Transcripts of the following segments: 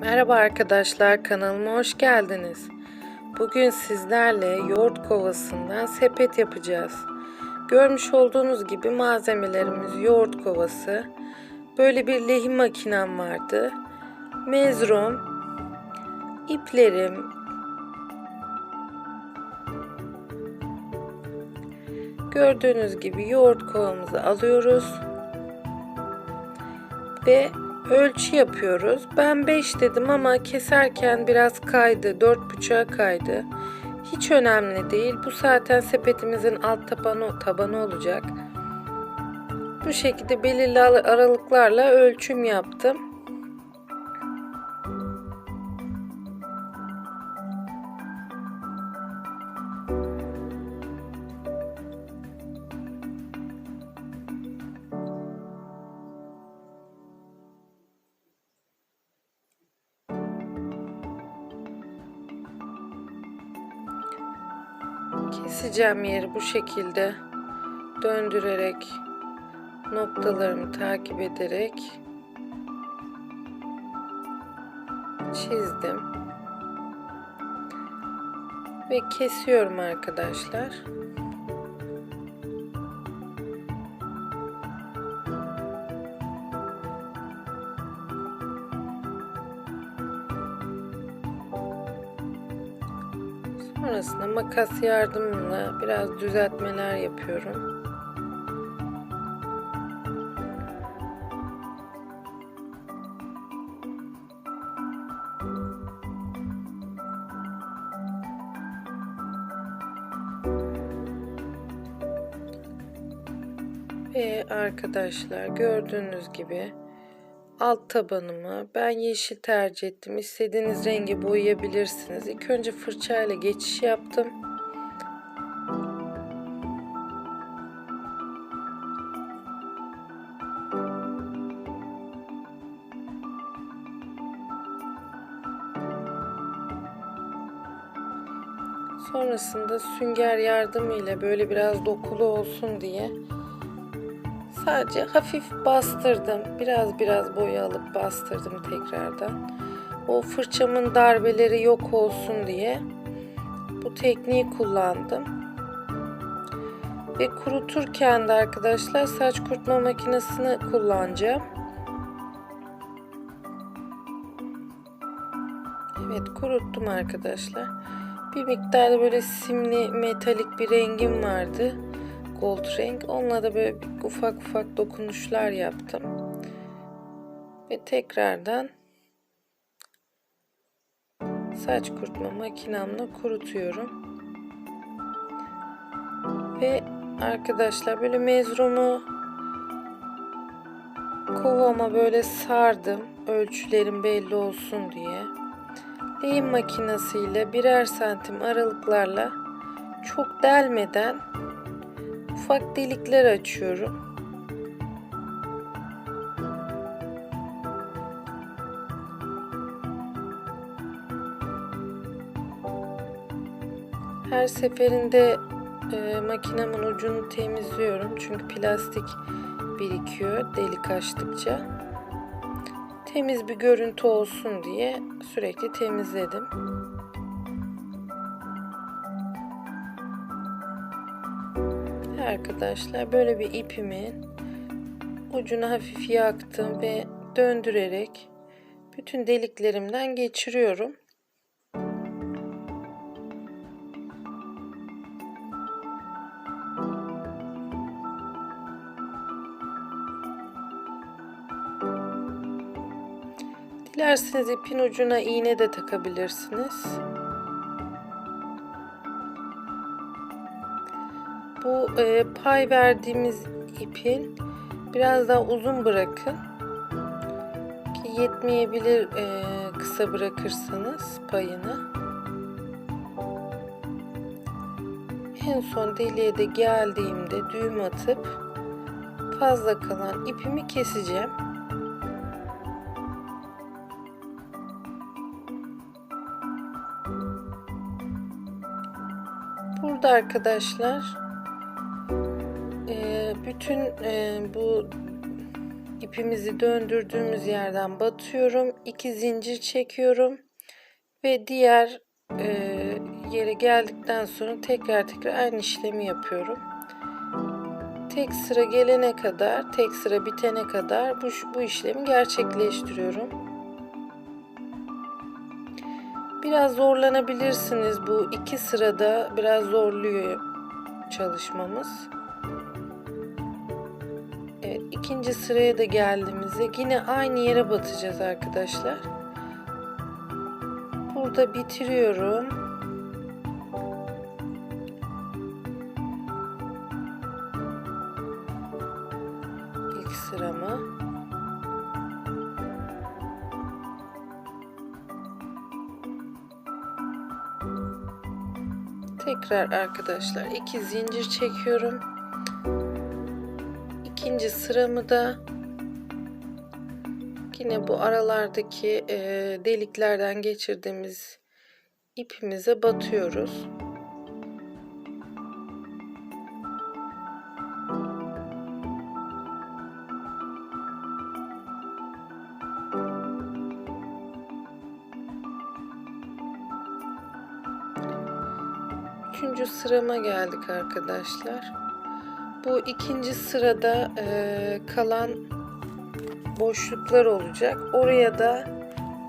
Merhaba arkadaşlar kanalıma hoş geldiniz. Bugün sizlerle yoğurt kovasından sepet yapacağız. Görmüş olduğunuz gibi malzemelerimiz yoğurt kovası. Böyle bir lehim makinem vardı. Mezrom, iplerim, Gördüğünüz gibi yoğurt kovamızı alıyoruz ve ölçü yapıyoruz. Ben 5 dedim ama keserken biraz kaydı. 4,5'a kaydı. Hiç önemli değil. Bu zaten sepetimizin alt tabanı, tabanı olacak. Bu şekilde belirli aralıklarla ölçüm yaptım. Keseceğim yeri bu şekilde döndürerek noktalarımı takip ederek çizdim ve kesiyorum arkadaşlar. Makas yardımıyla biraz düzeltmeler yapıyorum. Ve arkadaşlar gördüğünüz gibi alt tabanımı ben yeşil tercih ettim. İstediğiniz rengi boyayabilirsiniz. İlk önce fırçayla geçiş yaptım. Sonrasında sünger yardımıyla böyle biraz dokulu olsun diye Sadece hafif bastırdım. Biraz biraz boya alıp bastırdım tekrardan. O fırçamın darbeleri yok olsun diye bu tekniği kullandım. Ve kuruturken de arkadaşlar saç kurutma makinesini kullanacağım. Evet kuruttum arkadaşlar. Bir miktarda böyle simli metalik bir rengim vardı gold renk. Onunla da böyle ufak ufak dokunuşlar yaptım. Ve tekrardan saç kurutma makinamla kurutuyorum. Ve arkadaşlar böyle mezrumu kovama böyle sardım. Ölçülerim belli olsun diye. Lehim makinesiyle birer santim aralıklarla çok delmeden ufak delikler açıyorum. Her seferinde e, makinemin ucunu temizliyorum. Çünkü plastik birikiyor delik açtıkça. Temiz bir görüntü olsun diye sürekli temizledim. Arkadaşlar böyle bir ipimin ucunu hafif yaktım ve döndürerek bütün deliklerimden geçiriyorum. Dilerseniz ipin ucuna iğne de takabilirsiniz. Bu e, pay verdiğimiz ipin biraz daha uzun bırakın. Ki yetmeyebilir e, kısa bırakırsanız payını. En son deliğe de geldiğimde düğüm atıp fazla kalan ipimi keseceğim. Burada arkadaşlar bütün e, bu ipimizi döndürdüğümüz yerden batıyorum. 2 zincir çekiyorum ve diğer e, yere geldikten sonra tekrar tekrar aynı işlemi yapıyorum. Tek sıra gelene kadar, tek sıra bitene kadar bu, bu işlemi gerçekleştiriyorum. Biraz zorlanabilirsiniz bu iki sırada biraz zorluyor çalışmamız. İkinci sıraya da geldiğimizde yine aynı yere batacağız arkadaşlar. Burada bitiriyorum. İlk sıramı. Tekrar arkadaşlar iki zincir çekiyorum. İkinci sıramı da yine bu aralardaki e, deliklerden geçirdiğimiz ipimize batıyoruz. Üçüncü sırama geldik arkadaşlar. Bu ikinci sırada e, kalan boşluklar olacak. Oraya da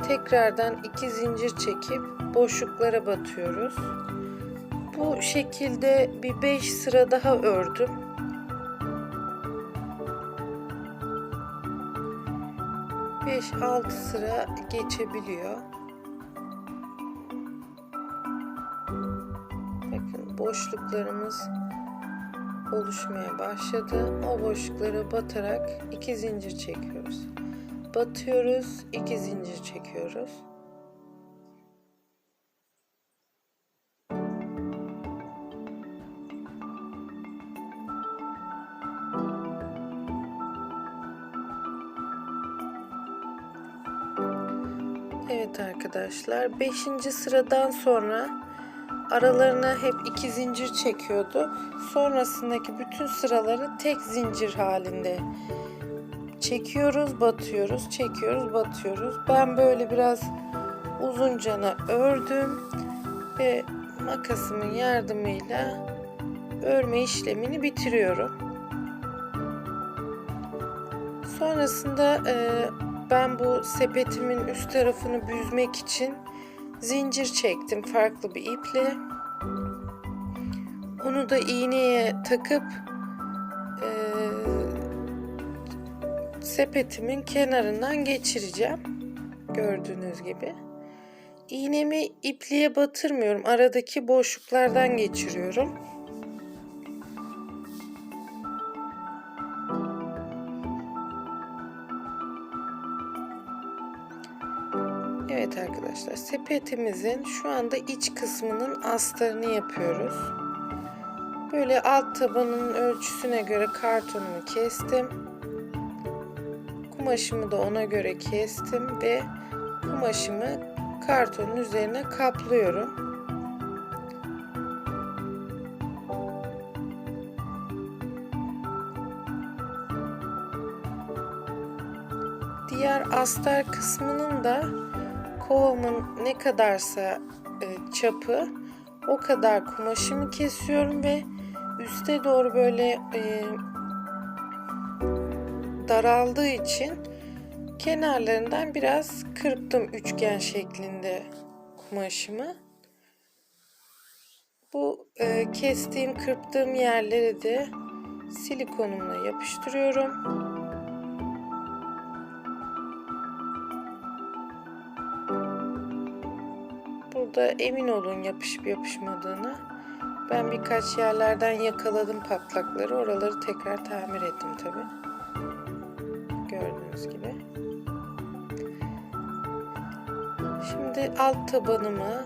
tekrardan iki zincir çekip boşluklara batıyoruz. Bu şekilde bir 5 sıra daha ördüm. Beş altı sıra geçebiliyor. Bakın boşluklarımız oluşmaya başladı. O boşluklara batarak iki zincir çekiyoruz. Batıyoruz, iki zincir çekiyoruz. Evet arkadaşlar 5. sıradan sonra aralarına hep iki zincir çekiyordu. Sonrasındaki bütün sıraları tek zincir halinde çekiyoruz, batıyoruz, çekiyoruz, batıyoruz. Ben böyle biraz uzuncana ördüm ve makasımın yardımıyla örme işlemini bitiriyorum. Sonrasında ben bu sepetimin üst tarafını büzmek için zincir çektim farklı bir iple. Onu da iğneye takıp e, sepetimin kenarından geçireceğim. Gördüğünüz gibi. İğnemi ipliğe batırmıyorum. Aradaki boşluklardan geçiriyorum. Evet arkadaşlar sepetimizin şu anda iç kısmının astarını yapıyoruz. Böyle alt tabanının ölçüsüne göre kartonumu kestim. Kumaşımı da ona göre kestim ve kumaşımı kartonun üzerine kaplıyorum. Diğer astar kısmının da kovamın ne kadarsa e, çapı o kadar kumaşımı kesiyorum ve üste doğru böyle e, daraldığı için kenarlarından biraz kırptım üçgen şeklinde kumaşımı. Bu e, kestiğim kırptığım yerleri de silikonumla yapıştırıyorum. Burada emin olun yapışıp yapışmadığını. Ben birkaç yerlerden yakaladım patlakları. Oraları tekrar tamir ettim tabi. Gördüğünüz gibi. Şimdi alt tabanımı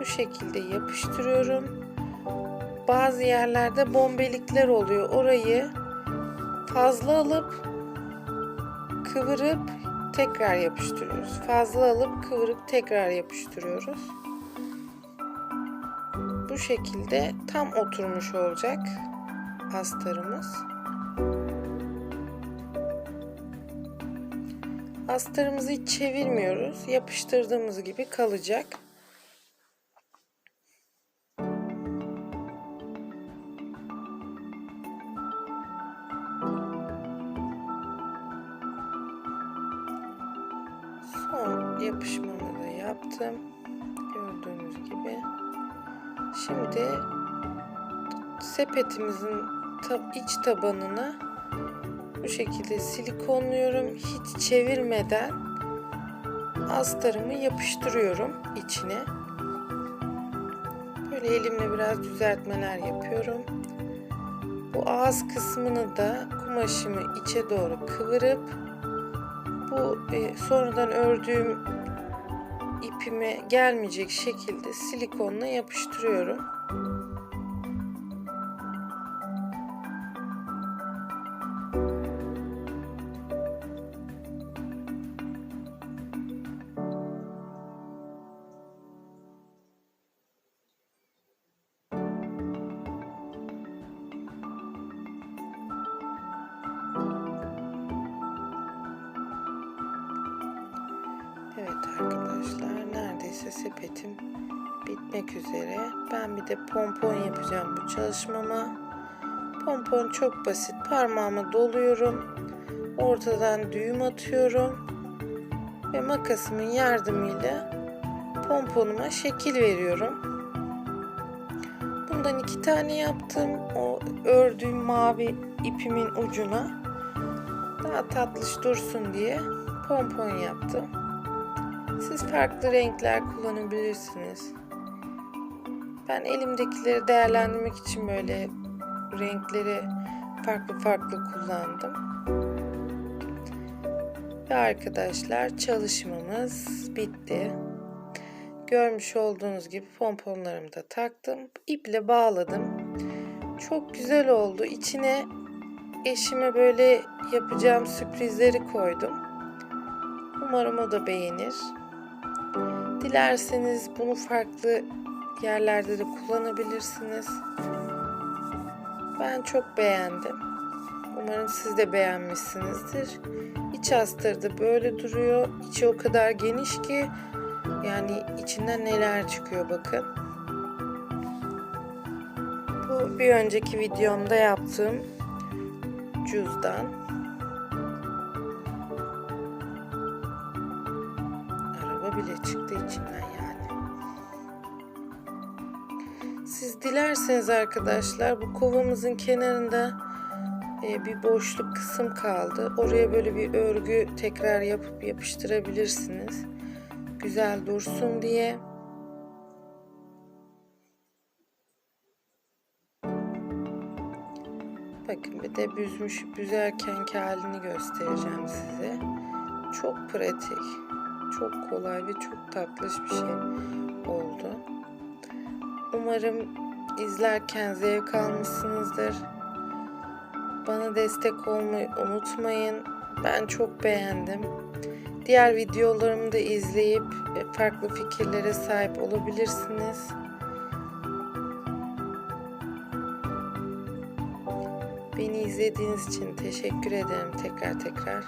bu şekilde yapıştırıyorum. Bazı yerlerde bombelikler oluyor. Orayı fazla alıp kıvırıp tekrar yapıştırıyoruz. Fazla alıp kıvırıp tekrar yapıştırıyoruz. Bu şekilde tam oturmuş olacak astarımız. Astarımızı hiç çevirmiyoruz. Yapıştırdığımız gibi kalacak. Gördüğünüz gibi. Şimdi sepetimizin iç tabanına bu şekilde silikonluyorum. Hiç çevirmeden astarımı yapıştırıyorum içine. Böyle elimle biraz düzeltmeler yapıyorum. Bu ağız kısmını da kumaşımı içe doğru kıvırıp bu e, sonradan ördüğüm ipime gelmeyecek şekilde silikonla yapıştırıyorum. Sepetim bitmek üzere. Ben bir de pompon yapacağım bu çalışmama. Pompon çok basit. Parmağımı doluyorum. Ortadan düğüm atıyorum. Ve makasımın yardımıyla pomponuma şekil veriyorum. Bundan iki tane yaptım. O ördüğüm mavi ipimin ucuna daha tatlış dursun diye pompon yaptım. Siz farklı renkler kullanabilirsiniz. Ben elimdekileri değerlendirmek için böyle renkleri farklı farklı kullandım. Ve arkadaşlar çalışmamız bitti. Görmüş olduğunuz gibi pomponlarımı da taktım. İple bağladım. Çok güzel oldu. İçine eşime böyle yapacağım sürprizleri koydum. Umarım o da beğenir. Dilerseniz bunu farklı yerlerde de kullanabilirsiniz. Ben çok beğendim. Umarım siz de beğenmişsinizdir. İç astarı da böyle duruyor. İçi o kadar geniş ki yani içinden neler çıkıyor bakın. Bu bir önceki videomda yaptığım cüzdan. Dilerseniz arkadaşlar bu kovamızın kenarında e, bir boşluk kısım kaldı. Oraya böyle bir örgü tekrar yapıp yapıştırabilirsiniz. Güzel dursun diye. Bakın bir de büzmüş büzerkenki halini göstereceğim size. Çok pratik, çok kolay ve çok tatlış bir şey oldu. Umarım izlerken zevk almışsınızdır. Bana destek olmayı unutmayın. Ben çok beğendim. Diğer videolarımı da izleyip farklı fikirlere sahip olabilirsiniz. Beni izlediğiniz için teşekkür ederim tekrar tekrar.